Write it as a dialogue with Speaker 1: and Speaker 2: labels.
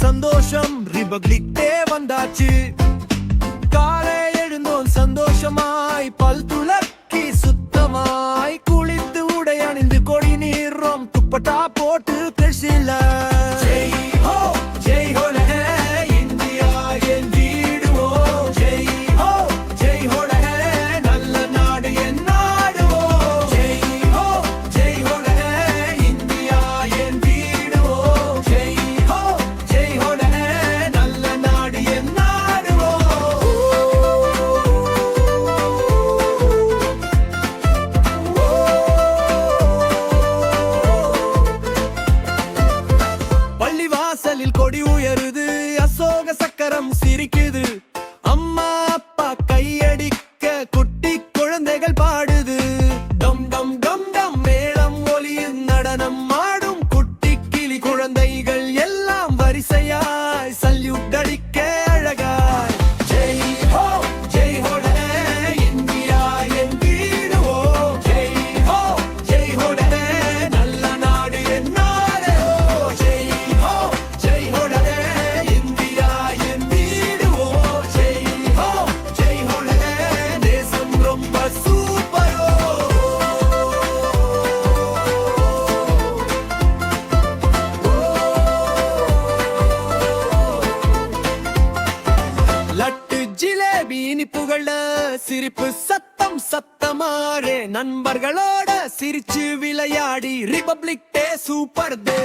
Speaker 1: சந்தோஷம் ரிபப்ளிக்டே வந்தாச்சு. காலை எழுந்தோம் சந்தோஷமாய் பல் துளக்கி சுத்தமாய் குளித்து உடை அணிந்து கொடி நீர்றோம் துப்பட்டா போட்டு வாசலில் கொடி உயருது. அசோக சக்கரம் சிரிக்குது. அம்மா அப்பா கையடிக்க குட்டி குழந்தைகள் பாடுது. டம் டம் டம் டம் மேளம் ஒலியும் நடனம் ஆடும் குட்டி கிளி குழந்தைகள் எல்லாம் வரிசையா ஜிலேபி இனிப்புகள சிரிப்பு சத்தம் சத்தமாரே நண்பர்களோட சிரிச்சு விளையாடி ரிபப்ளிக் டே சூப்பர் டே